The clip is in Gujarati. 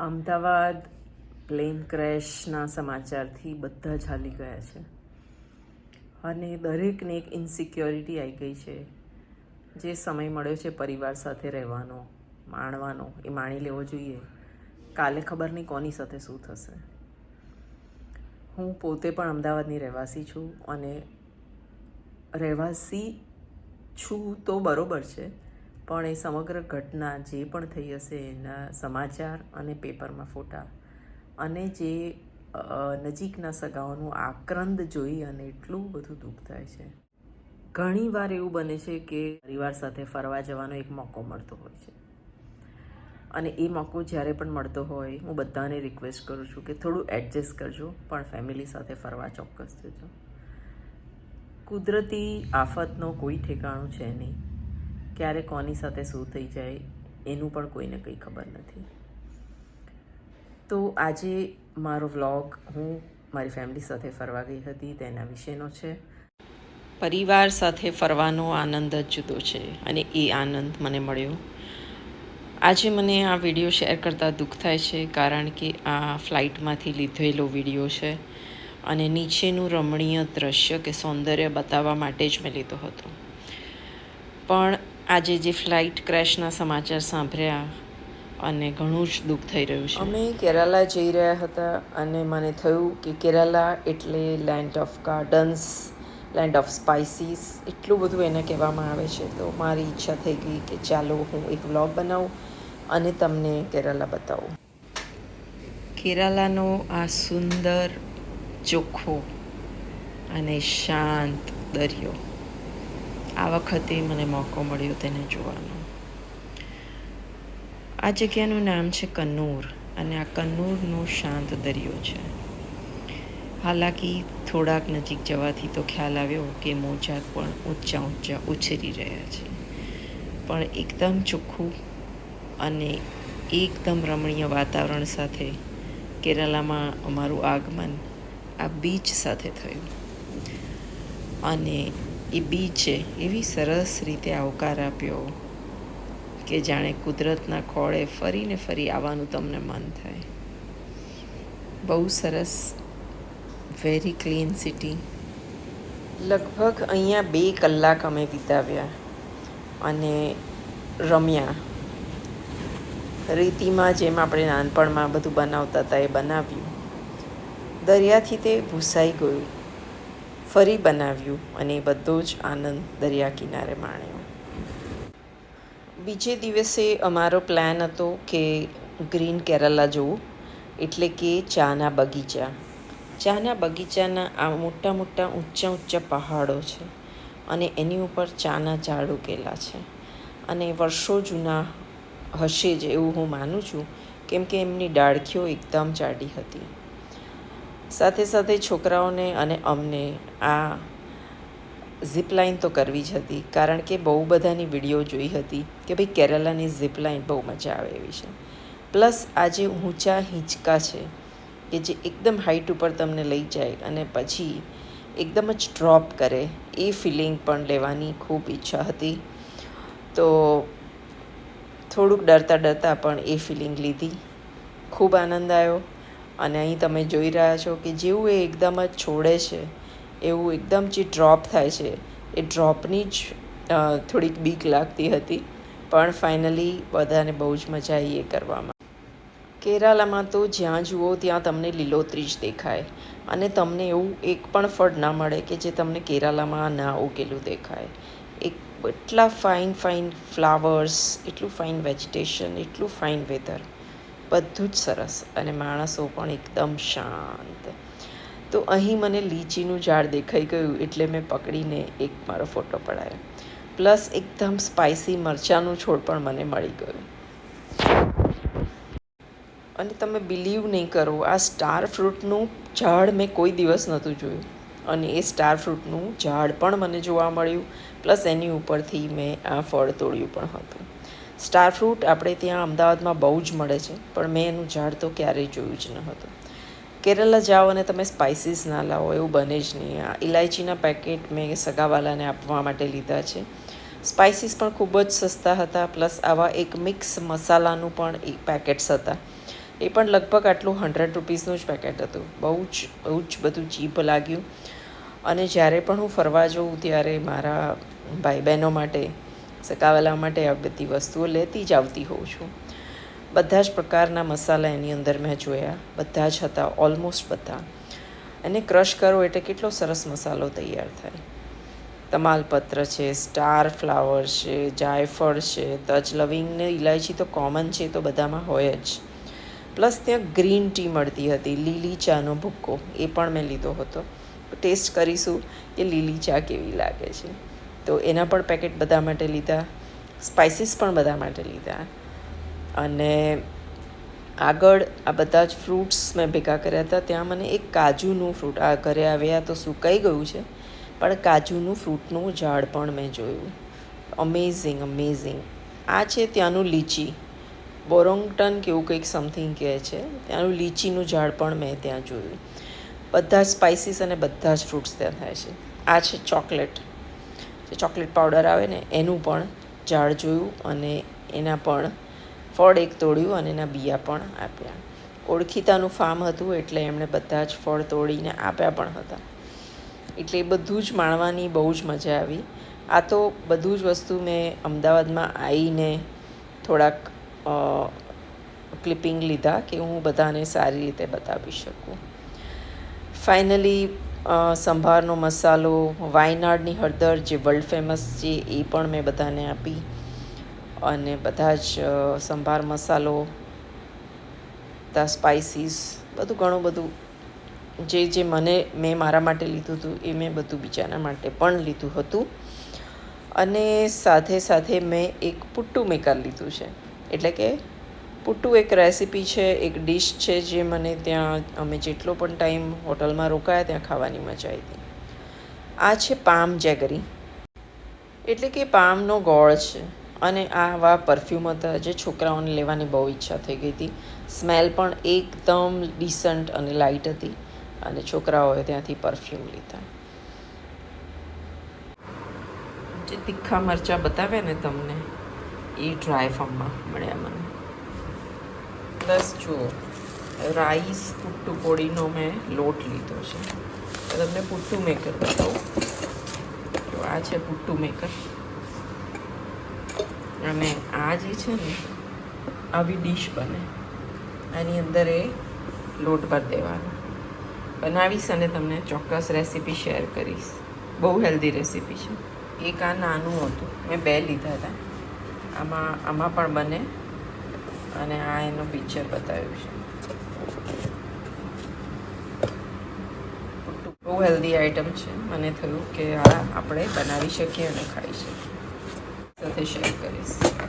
અમદાવાદ, પ્લેન ક્રેશના સમાચારથી બધા જ હાલી ગયા છે. અને દરેકને એક ઇન્સિક્યોરિટી આવી ગઈ છે. જે સમય મળ્યો છે પરિવાર સાથે રહેવાનો, માણવાનો, એ માણી લેવો જોઈએ. કાલે ખબર નહીં કોની સાથે શું થશે. હું પોતે પણ અમદાવાદની રહેવાસી છું અને રહેવાસી છું તો બરાબર છે. પણ એ સમગ્ર ઘટના જે પણ થઈ હશે એના સમાચાર અને પેપરમાં ફોટા અને જે નજીકના સગાઓનું આક્રંદ જોઈ અને એટલું બધું દુઃખ થાય છે. ઘણીવાર એવું બને છે કે પરિવાર સાથે ફરવા જવાનો એક મોકો મળતો હોય છે. અને એ મોકો જ્યારે પણ મળતો હોય, હું બધાને રિક્વેસ્ટ કરું છું કે થોડું એડજસ્ટ કરજો, પણ ફેમિલી સાથે ફરવા ચોક્કસ જજો. કુદરતી આફતનો કોઈ ઠેકાણું છે નહીં. ક્યારે કોની સાથે શું થઈ જાય, એનું પણ કોઈને કંઈ ખબર નથી. તો આજે મારો વ્લોગ, હું મારી ફેમિલી સાથે ફરવા ગઈ હતી, તેના વિશેનો છે. પરિવાર સાથે ફરવાનો આનંદ જ જુદો છે અને એ આનંદ મને મળ્યો. આજે મને આ વીડિયો શેર કરતાં દુઃખ થાય છે, કારણ કે આ ફ્લાઇટમાંથી લીધેલો વીડિયો છે અને નીચેનું રમણીય દ્રશ્ય કે સૌંદર્ય બતાવવા માટે જ મેં લીધો હતો. પણ આજે જે ફ્લાઇટ ક્રેશના સમાચાર સાંભળ્યા અને ઘણું જ દુઃખ થઈ રહ્યું છે. અમે કેરાલા જઈ રહ્યા હતા અને મને થયું કે કેરાલા એટલે land of gardens land of spices એટલું બધું એને કહેવામાં આવે છે. તો મારી ઈચ્છા થઈ ગઈ કે ચાલો હું એક વ્લોગ બનાવું અને તમને કેરાલા બતાવું. કેરાલાનો આ સુંદર ચોખ્ખો અને શાંત દરિયો. આ વખતે મને મોકો મળ્યો તેને જોવાનો. આ જગ્યાનું નામ છે કન્નૂર અને આ કન્નૂરનો શાંત દરિયો છે. હાલાકી થોડાક નજીક જવાથી તો ખ્યાલ આવ્યો કે મોજા પણ ઊંચા ઊંચા ઉછેરી રહ્યા છે. પણ એકદમ ચોખ્ખું અને એકદમ રમણીય વાતાવરણ સાથે કેરાલામાં અમારું આગમન આ બીચ સાથે થયું. અને એ બીચે એવી સરસ રીતે આવકાર આપ્યો કે જાણે કુદરતના ખોળે ફરીને ફરી આવવાનું તમને મન થાય. બહુ સરસ વેરી ક્લીન સિટી લગભગ અહીંયા બે કલાક અમે વિતાવ્યા અને રમ્યા. રીતિમાં જેમ આપણે નાનપણમાં બધું બનાવતા હતા એ બનાવ્યું. દરિયાથી તે ભૂસાઈ ગયું. ફરી બનાવ્યું અને બધો જ આનંદ દરિયા કિનારે માણ્યો. બીજે દિવસે અમારો પ્લાન હતો કે ગ્રીન કેરલા જવું, એટલે કે ચાના બગીચા. ચાના બગીચાના આ મોટા મોટા ઊંચા ઊંચા પહાડો છે અને એની ઉપર ચાના ઝાડ ઉગેલા છે. અને વર્ષો જૂના હશે જ એવું હું માનું છું, કેમ કે એમની ડાળખીઓ એકદમ જાડી હતી. સાથે સાથે છોકરાઓને અને અમને આ ઝીપલાઇન તો કરવી જ હતી. કારણ કે બહુ બધાની વીડિયો જોઈ હતી કે ભાઈ કેરલાની ઝીપલાઇન બહુ મજા આવે એવી છે. પ્લસ આ જે ઊંચા હિંચકા છે કે જે એકદમ હાઇટ ઉપર તમને લઈ જાય અને પછી એકદમ જ ડ્રોપ કરે એ ફિલિંગ પણ લેવાની ખૂબ ઈચ્છા હતી. તો થોડુંક ડરતા ડરતા પણ એ ફિલિંગ લીધી. ખૂબ આનંદ આવ્યો. અને અહીં તમે જોઈ રહ્યા છો કે જેવું એ એકદમ જ છોડે છે, એવું એકદમ જે ડ્રોપ થાય છે, એ ડ્રોપની જ થોડીક બીક લાગતી હતી, પણ ફાઇનલી બધાને બહુ જ મજા આવી એ કરવામાં. કેરાલામાં તો જ્યાં જુઓ ત્યાં તમને લીલોતરી જ દેખાય અને તમને એવું એક પણ ફળ ના મળે કે જે તમને કેરાલામાં ના ઉગેલું દેખાય. એક એટલા ફાઇન ફાઇન ફ્લાવર્સ એટલું ફાઇન વેજીટેશન એટલું ફાઇન વેધર બધું જ સરસ અને માણસો પણ એકદમ શાંત. તો અહીં મને લીચીનું ઝાડ દેખાઈ ગયું એટલે મેં પકડીને એક મારો ફોટો પડાયો. પ્લસ એકદમ સ્પાઇસી મરચાંનું છોડ પણ મને મળી ગયું. અને તમે બિલીવ નહીં કરો, આ સ્ટાર ફ્રૂટનું ઝાડ મેં કોઈ દિવસ નહોતું જોયું. અને એ સ્ટાર ફ્રૂટનું ઝાડ પણ મને જોવા મળ્યું. પ્લસ એની ઉપરથી મેં આ ફળ તોડ્યું પણ હતું. સ્ટાર ફ્રૂટ આપણે ત્યાં અમદાવાદમાં બહુ જ મળે છે, પણ મેં એનું ઝાડ તો ક્યારેય જોયું જ ન હતું. કેરલા જાઓ અને તમે સ્પાઇસીસ ના લાવો, એવું બને જ નહીં. આ ઇલાયચીના પેકેટ મેં સગાવાલાને આપવા માટે લીધા છે. સ્પાઇસીસ પણ ખૂબ જ સસ્તા હતા પ્લસ આવા એક મિક્સ મસાલાનું પણ એક પેકેટ્સ હતા. એ પણ લગભગ આટલું હંડ્રેડ રૂપીસનું જ પેકેટ હતું. બહુ જ બહુ જ બધું ચીપ લાગ્યું. અને જ્યારે પણ હું ફરવા જાઉં ત્યારે મારા ભાઈ બહેનો માટે સકાવેલા માટે આ બધી વસ્તુઓ લેતી જ આવતી હોઉં છું. બધા જ પ્રકારના મસાલા એની અંદર મેં જોયા, બધા જ હતા ઓલમોસ્ટ બધા. એને ક્રશ કરો એટલે કેટલો સરસ મસાલો તૈયાર થાય. તમાલપત્ર છે સ્ટાર ફ્લાવર છે, જાયફળ છે, તજ લવિંગ ને ઇલાયચી તો કોમન છે તો બધામાં હોય જ. પ્લસ ત્યાં ગ્રીન ટી મળતી હતી, લીલી ચાનો ભૂક્કો, એ પણ મેં લીધો હતો. ટેસ્ટ કરીશું કે લીલી ચા કેવી લાગે છે. તો એના પણ પેકેટ બધા માટે લીધા, સ્પાઇસીસ પણ બધા માટે લીધા. અને આગળ આ બધા જ ફ્રૂટ્સ મેં ભેગા કર્યા હતા, ત્યાં મને એક કાજુનું ફ્રૂટ, આ ઘરે આવ્યા તો સુકાઈ ગયું છે, પણ કાજુનું ફ્રૂટનું ઝાડ પણ મેં જોયું. અમેઝિંગ અમેઝિંગ આ છે ત્યાંનું લીચી. બોરોંગટન કે એવું કંઈક સમથિંગ કહે છે, ત્યાંનું લીચીનું ઝાડ પણ મેં ત્યાં જોયું. બધા સ્પાઇસીસ અને બધા જ ફ્રૂટ્સ ત્યાં થાય છે. આ છે ચોકલેટ. જે ચોકલેટ પાવડર આવે ને, એનું પણ ઝાડ જોયું અને એના પણ ફળ એક તોડ્યું અને એના બિયા પણ આપ્યા. ઓળખીતાનું ફાર્મ હતું એટલે એમણે બધા જ ફળ તોડીને આપ્યા પણ હતા. એટલે બધું જ માણવાની બહુ જ મજા આવી. આ તો બધું જ વસ્તુ મેં અમદાવાદમાં આવીને થોડાક ક્લિપિંગ લીધા કે હું બધાને સારી રીતે બતાવી શકું. ફાઇનલી સંભારનો મસાલો, વાયનાડની હળદર જે વર્લ્ડ ફેમસ છે, એ પણ મેં બધાને આપી. અને બધા જ સંભાર મસાલો બધા સ્પાઇસીસ બધું ઘણું બધું. જે જે મને, મેં મારા માટે લીધું હતું, એ મેં બધું બીજાના માટે પણ લીધું હતું. અને સાથે સાથે મેં એક પુટ્ટુ મેકર લીધું છે. એટલે કે પુટ્ટુ એક રેસિપી છે, એક ડિશ છે જે મને ત્યાં અમે જેટલો પણ ટાઈમ હોટલમાં રોકાયા ત્યાં ખાવાની મજા આવી. હતી આ છે પામ જેગરી. એટલે કે પામનો ગોળ છે અને આવા પરફ્યુમ હતા જે છોકરાઓને લેવાની બહુ ઈચ્છા થઈ ગઈ હતી. સ્મેલ પણ એકદમ ડિસન્ટ અને લાઇટ હતી અને છોકરાઓએ ત્યાંથી પરફ્યુમ લીધા. જે તીખા મરચાં બતાવ્યા ને તમને, એ ડ્રાય ફોર્મમાં મળ્યા મને. પ્લસ જુઓ રાઈસ પુટ્ટુ પોળીનો મેં લોટ લીધો છે. તમને પુટ્ટુ મેકર બતાવું. તો આ છે પુટ્ટુ મેકર. અને આ જે છે ને, આવી ડીશ બને. આની અંદર એ લોટ ભર દેવાનો. બનાવીશ અને તમને ચોક્કસ રેસીપી શેર કરીશ. બહુ હેલ્ધી રેસીપી છે. એક આ નાનું હતું. મેં બે લીધા હતા. આમાં આમાં પણ બને. અને આ એનું પિક્ચર બતાવ્યું છે. બહુ હેલ્ધી આઈટમ છે. મને થયું કે આ આપણે બનાવી શકીએ અને ખાઈ શકીએ. સાથે શેર કરીશ.